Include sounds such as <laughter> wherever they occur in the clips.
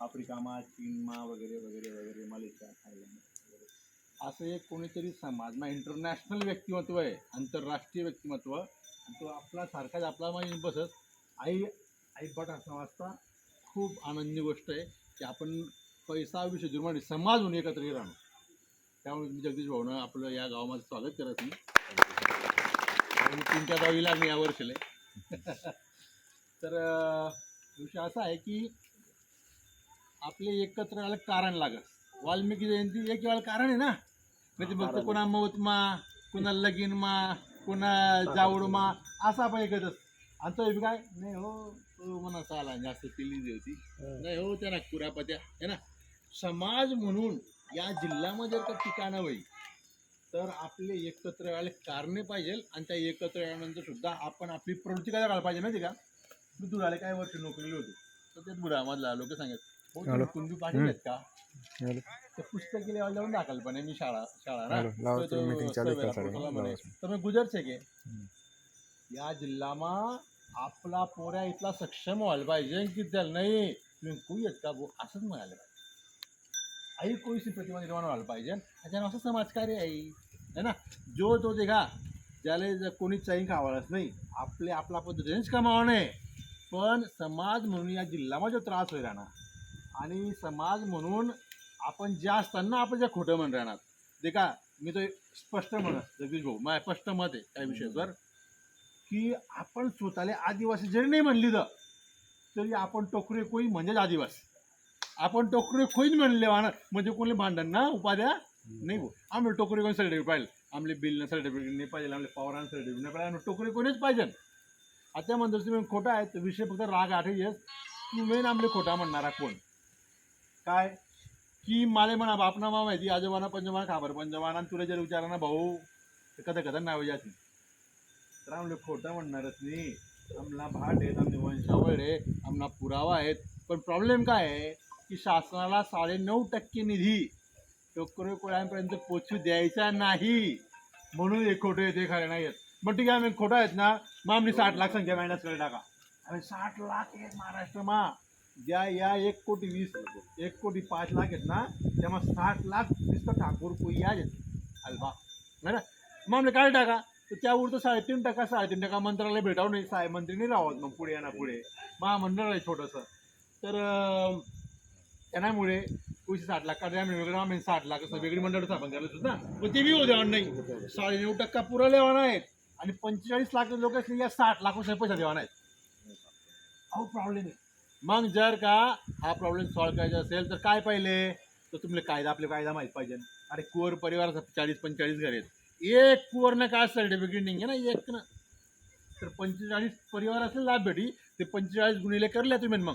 आफ्रिकामा चीनमा वगैरे वगैरे वगैरे मलेशिया थायलंड असं एक कोणीतरी समाज ना इंटरनॅशनल व्यक्तिमत्व आहे आंतरराष्ट्रीय व्यक्तिमत्व. आणि तो आपला सारखाच आपला म्हणजे बसत. आई आई असं वाजता खूप आनंदी गोष्ट आहे की आपण पैसा विषय दुर्माणी समाज म्हणून एकत्र राहणं. त्यामुळे मी जगदीश भाऊनं आपलं या गावामध्ये स्वागत करत मी आणि गावीला मी गावी लागले या <laughs> तर विषय असा आहे की आपले एकत्र यायला कारण लागत वाल्मिकी जयंती एक वेळा कारण आहे ना? म्हणजे फक्त कोणा मौतमा कोणा लगीनमा कोणा जावडमा असं आपण एकच आणि तो बी काय? नाही हो तो म्हणा चाला जास्त केली होती. नाही हो त्या नागपुरापत्या है ना? समाज म्हणून या जिल्ह्यामध्ये जर का ठिकाणं होईल तर आपले एकत्र यायला कारणे पाहिजे आणि त्या एकत्र याल्यानंतर सुद्धा आपण आपली प्रवृत्ती काय करायला पाहिजे माहिती का? मी दुराले काय वर्ष नोकरीला होतो. तर ते बुडामधला लोक सांगत कुंदू आहेत का? जाऊन दाखल पण शाळा या जिल्हामा आपला पोऱ्या इथला सक्षम व्हायला पाहिजे की त्याला नाही? तुम्ही कोई आहेत का भाऊ? असंच म्हणायला पाहिजे. आई कोईशी प्रतिमा निर्माण व्हायला पाहिजे त्याच्यानं असं समाजकार्य आई है ना? जो तो देखा ज्याला कोणीच चाई खावालाच नाही आपले आपला पद्धतीनेच कमावणे पण समाज म्हणून या जिल्हामा जो त्रास होईल ना आणि समाज म्हणून आपण ज्या असताना आपण ज्या खोटं म्हण राहणार. ते का मी तो स्पष्ट म्हणत जगदीश भाऊ माझ्या स्पष्ट मत आहे त्या विषयावर की आपण स्वतःला आदिवासी जरी नाही म्हणली तर तरी आपण टोकरे कोई म्हणजेच आदिवासी. आपण टोकरे खोईच म्हणले म्हणजे कोणी भांडण ना उपाध्या नाही भाऊ. आम्ही टोकरे कोणी सर्टिफिकेट पाहिजे आमले बिल सर्टिफिकेट नाही पाहिजे आमले पवारांना सर्टिफिकेट नाही पाहिजे आम्ही टोकरे कोणीच पाहिजे आता म्हणतो तुम्ही खोटा आहे तर विषय फक्त राग आठे येस की मेन आमले खोटा म्हणणारा कोण? काय? की माले म्हणा बापना मा माहिती आजोबाना पंजोबाना खाबर पंजोबाना आणि तुला जर विचारा ना भाऊ तर कदा कदा नाव जाती? तर आमले खोटं म्हणणारच नाही आमला भाट आहेत आमने वंशावळ आहे आमना पुरावा आहेत. पण प्रॉब्लेम काय आहे? की शासनाला साडेनऊ टक्के निधी टोकरे कोळ्यांपर्यंत पोचू द्यायचा नाही. म्हणून हे खोटे येते खरे नाही आहेत मग ठीक आहे आम्ही खोटं आहेत ना मग आम्ही साठ लाख संख्या मायनस करे टाका. आणि साठ लाख एक महाराष्ट्रमा. ज्या या एक कोटी वीस एक कोटी पाच लाख आहेत ना त्यामुळे साठ लाख नुसतं ठाकूर कोई या अल्बा. है ना मग आम्ही काय टाका. तर त्यावर तर साडेतीन टक्का साडेतीन टक्का मंत्र्याला भेटावं नाही साहेब मंत्री नाही राहत मग पुढे ना पुढे. महामंडळ आहे छोटंसं. तर त्यामुळे कुठे साठ लाख काढले. आम्ही वेगळं आम्ही साठ लाख असं वेगळी मंडळ स्थापन करायचं होतं ना. पण ते बी होऊ द्यावं नाही. साडेनऊ टक्का पुरा होणार आहेत. आणि पंचेचाळीस लाख लोक असले या साठ लाख रुपये पैसा देवाना आहेत. अहो प्रॉब्लेम आहे. मग जर का हा प्रॉब्लेम सॉल्व्ह करायचा असेल तर काय पाहिले? तर तुम्हाला कायदा आपले कायदा माहीत पाहिजे. अरे कुवर परिवार चाळीस पंचेचाळीस घर आहेत. एक कुवरनं काय सर्टिफिकेट नाही ना एक ना. तर पंचेचाळीस परिवार असेल लाभ भेटी ते पंचेचाळीस गुणिले करल्या तुम्ही मग.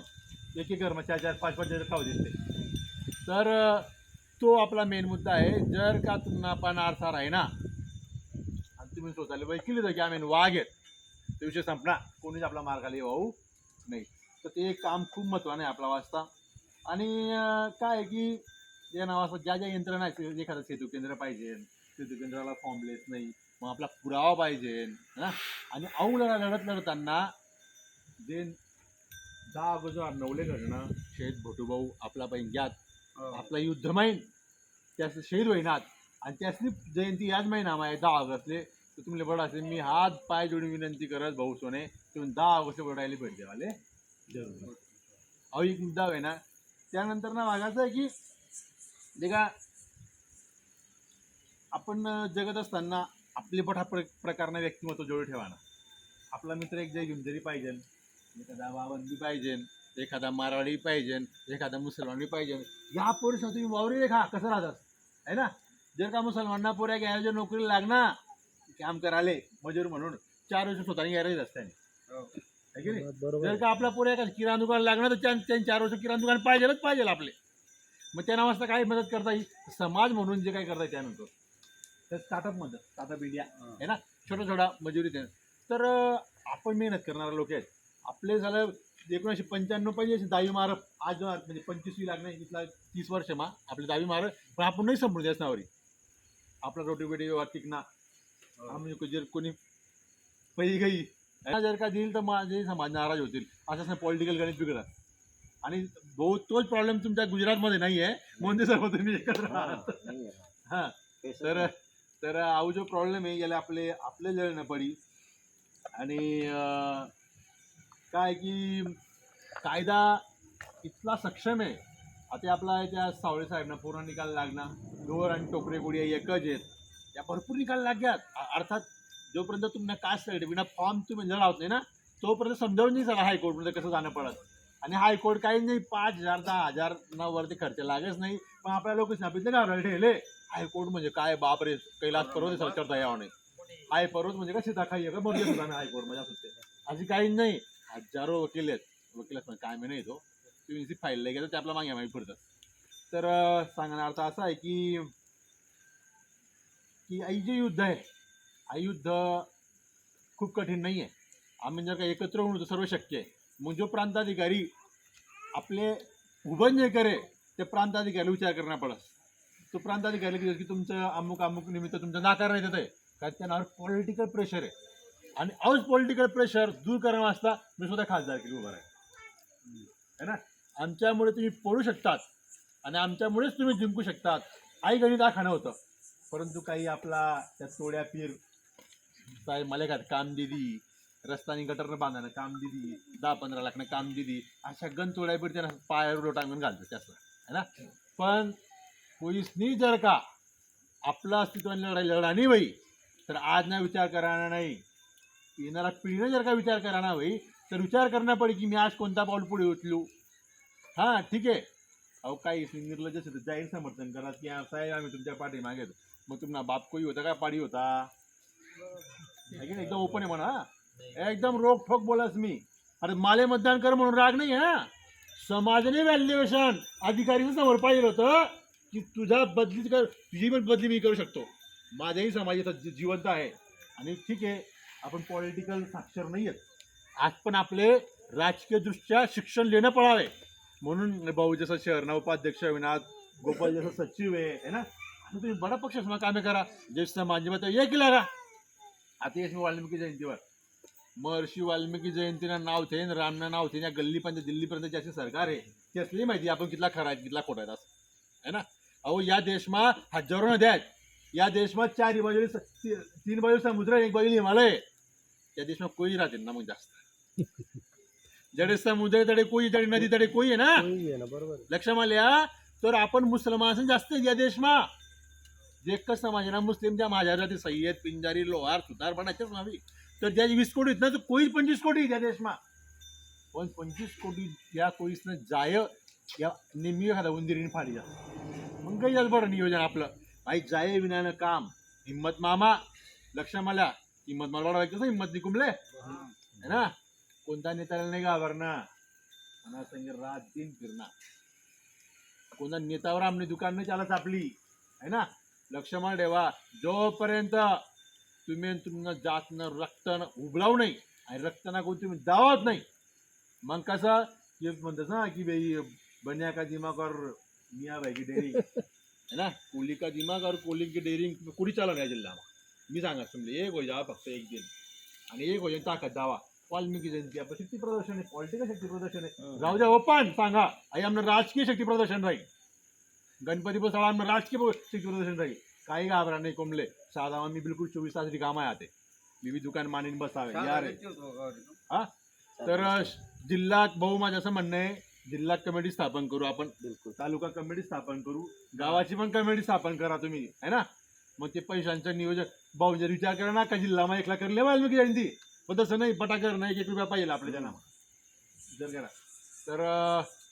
एक एक घर मग चार चार पाच पाच खाऊ देते तर तो आपला मेन मुद्दा आहे. जर का तुम्हाला पण आरसा आहे ना आणि तुम्ही स्वतःला बाई केली तर की आम्ही वाघ आहेत ते विषय संपला कोणीच आपला मार्गाला येऊ नाही. तर ते काम खूप महत्त्वानं आहे आपला वाजता आणि काय आहे की या नावाचं ज्या ज्या यंत्रणा आहेत एखादं सेतू केंद्र पाहिजे सेतू केंद्राला फॉर्मलेस नाही मग आपला पुरावा पाहिजे आणि औलला लढत लढताना जे दहा अगोदर नवले घडणं शेत भोटूभाऊ आपला पैंग्यात आपला युद्ध माहीन त्यास शहीद होईनात आणि त्यासनी जयंती याच महिना आहे दहा ऑगस्टले तर तुमले बडा असेल मी हात पाय जोडून विनंती करत भाऊ सोने तुम्ही दहा ऑगस्ट बडायला भेट जरूर अहो एक मुद्दा आहे ना. त्यानंतर ना मागायचं आहे की जे का आपण जगत असताना आपले पण हा प्र प्रकारनं व्यक्तिमत्व जोडून ठेवा ना. आपला मित्र एक जय घेऊन तरी पाहिजे एखादा वावंदी पाहिजे एखादा मारवाडी पाहिजे एखादा मुसलमानी पाहिजे. या पोरीसा तुम्ही वावरी रेखा कसं राहतात? आहे ना? जर का मुसलमानना पोऱ्या गॅरेज नोकरी नोकरीला लागना काम कराले मजूर म्हणून चार वर्ष स्वतःने गॅरेज रस्त्याने हो. की नाही? बरोबर जर का आपला पोऱ्या का किराणा दुकान लागणार तर त्या त्यांनी चार वर्ष किराणा दुकान पाहिजेलच पाहिजे आपले. मग त्या नावाचा काय मदत करता येईल? समाज म्हणून जे काय करता येईल त्यानंतर. तर स्टार्टअप मदत स्टार्टअप इंडिया आहे ना? छोटा छोटा मजुरी ते तर अं, आपण मेहनत करणारे लोक आहेत. आपले झालं एकोणीसशे पंच्याण्णव पाहिजे अशी दहावी मारप आज म्हणजे पंचवीसवी लागणे इथला तीस वर्ष मा आपली दहावी मार पण आपण नाही द्यास नावरी आपला रोटी बेटी व्यवहार टिकणा आम्ही जर कोणी पहिली काही जर का देईल तर माझे समाज नाराज होतील. असं पॉलिटिकल गणित बिघडत आणि बहुत तोच प्रॉब्लेम तुमच्या गुजरातमध्ये नाही आहे म्हणून सर्व तुम्ही एकत्र. हा तर तर आव जो प्रॉब्लेम आहे याला आपले आपले जळणं पडी. आणि काय की कायदा इतका सक्षम आहे. आता आपला त्या सावळे साहेबना पूर्ण निकाल लागणार. डोर आणि टोकरे गुडी एकच आहेत. त्या भरपूर निकाल लाग्यात अ- अर्थात जोपर्यंत तुम्हाला कास्ट सर्टिफिकेट फॉर्म तुम्ही जळावत नाही ना तोपर्यंत समजावून नाही सगळं हायकोर्टमध्ये कसं जाणं पडत. आणि हायकोर्ट काही नाही पाच हजार दहा हजार ना वरती खर्च लागेच नाही. पण आपल्या लोक सांगितले ना रडले हायकोर्ट म्हणजे काय बाप रे कैलास पर्वत सरकार तयार नाही हाय पर्वत म्हणजे काय सीताखाई आहे का बघले सुद्धा हायकोर्टमध्ये असं अशी काही नाही. हजारो वकील आहेत. वकील आहेत काय मी नाही तो? तुम्ही फाईल लय गेलं ते आपला मागे मागे फिरतात. तर सांगणार सांगण्याचा अर्थ असा आहे की की आई जे युद्ध आहे आयुद्ध युद्ध खूप कठीण नाही आहे आम्ही जर का एकत्र होऊन तर सर्व शक्य आहे. मग जो प्रांताधिकारी आपले उभं जे करे ते प्रांताधिकारी विचार करणार पडस. तो प्रांताधिकारी की की तुमचं अमुक अमुक निमित्त तुमचं नाकार नाही आहे. कारण त्यांना पॉलिटिकल प्रेशर आहे. आणि औज पॉलिटिकल प्रेशर दूर करणं असता मी सुद्धा खासदार केली उभा आहे है ना? आमच्यामुळे तुम्ही पळू शकतात आणि आमच्यामुळेच तुम्ही जिंकू शकतात. आई गणित आखाणं होतं. परंतु काही आपला त्या तोड्या पीर काय मलेगात काम दिदी रस्तानी गटरनं बांधायला काम दिदी दहा पंधरा लाखनं काम दिली. अशा गण तोड्या पीर त्यांना पायावर टांगून घालतं त्याचं है ना? पण पोलिसनी जर का आपलं अस्तित्वाने लढाई लढा नाही बाई तर आज ना विचार कराना नाही. येणारा पिढीनं जर का विचार करायला बाई तर विचार करणार पडे की मी आज कोणता पाऊल पुढे उचलू? हां ठीक आहे. अहो काही निर्लज्ज जाहीर समर्थन करा. की साहेब आम्ही तुमच्या पाठीमागे मग तुम्हाला बाप कोई होता का? पाडी होता? एकदम ओपन आहे म्हणा एकदम रोक ठोक बोलास मी. अरे माले मतदान कर म्हणून राग नाही हा. समाजाने व्हॅल्युएशन अधिकारीचं समोर पाहिलं होतं की तुझा बदली कर तुझी पण बदली मी करू शकतो. माझ्याही समाज इथं जिवंत आहे. आणि ठीक आहे आपण पॉलिटिकल साक्षर नाही आहेत आज पण आपले राजकीय दृष्ट्या शिक्षण लेणं पडावे म्हणून भाऊ जसं शहरना उपाध्यक्ष विनाथ गोपाल जसं सचिव आहे ना? तुम्ही बडा पक्ष काम कामे करा. ज्येष्ठ समाज मग हे केला का आता वाल्मिकी जयंतीवर. महर्षी वाल्मिकी जयंतीनं नाव थेन रामनं नाव थेन या गल्लीपर्यंत दिल्लीपर्यंत ज्याची सरकार आहे. ती असली माहिती आपण कितला खरा आहे कितला खोटा आहे असं. है ना? अहो या देशमा हजारो नद्या आहेत. या देशमा चार बाजू तीन बाजू समुद्र एक बाजू हिमालय त्या देशमा कोई राहते ना मग जास्त. जडे समुद्र तडे कोई तडे नदी तडे कोई आहे ना? तोही आहे ना बरोबर आहे. लक्षात आल्या तर आपण मुसलमान जास्त या देशमा. जे कस समाज आहे ना मुस्लिमच्या माझ्या जाती सय्यद पिंजारी लोहार सुतार बनायचेच नावी तर ज्या वीस कोटी ना तर कोई पंचवीस कोटी त्या देशमा. पण पंचवीस कोटी या कोळीसनं जाय या निम्मी एखादा उंदिरीने फाडी जा मग काही झालं बरं नियोजन आपलं. आई जाय विनानं काम. हिम्मत मामा. लक्ष मला. हिम्मत मला वाढवायचं कसं हिम्मत निकुमले? है ना? कोणता नेत्याला नाही घाबरणार आणि संग रात दिन फिरणार. कोणता नेतावर आमने दुकान नाही चालत आपली. है ना? लक्ष मला ठेवा जोपर्यंत तुम्ही तुमनं जातनं रक्तनं उबलाव नाही आणि रक्त ना कोण तुम्ही दावत नाही मग कसं? की म्हणतात ना की बाई बन्या का दिमाग और मिया भाई की डेरी <laughs> है ना? कोहली का दिमाग और कोहली की डेअरिंग कुणी चालवणार या जिल्ह्यात मी सांगा समजे एक हो जावा फक्त एक दिन. आणि एक हो जाईल ताकद दावा. वाल्मिकी जयंती आपलं शक्ती प्रदर्शन आहे पॉलिटिकल शक्ती प्रदर्शन आहे. जाऊ द्या ओपन सांगा. आई आमनं राजकीय शक्ती प्रदर्शन राहील. गणपती पण आमनं राजकीय शक्ती प्रदर्शन राहील. काही घाबरा नाही कोंबले. साधा मी बिलकुल चोवीस तास रिकामा आहे आते मी बी दुकान मानीन बसावे. या रे. हा? तर अ, जिल्ह्यात भाऊ माझं असं म्हणणं आहे जिल्हा कमिटी स्थापन करू आपण. बिलकुल. तालुका कमिटी स्थापन करू. गावाची पण कमिटी स्थापन करा तुम्ही. है ना? मग ते पैशांचं नियोजन. भाऊ जर विचार करा ना का जिल्हा मग एकला करले वाल्मिकी जयंती? पण तसं नाही पटाकर नाही एक एक रुपया पाहिजे आपल्या त्यांना विचार करा तर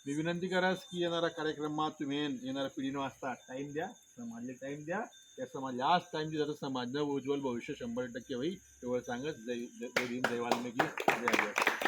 मी विनंती करास की येणारा कार्यक्रमात तुम्ही येणाऱ्या पिढीनं वाजता टाइम द्या. समाजला टाइम द्या. या समाज लास्ट टाइम दिला तर समाजनं उज्ज्वल भविष्य शंभर टक्के होईल एवढं सांगत जय जय भीम, जय वाल्मिकी जय जय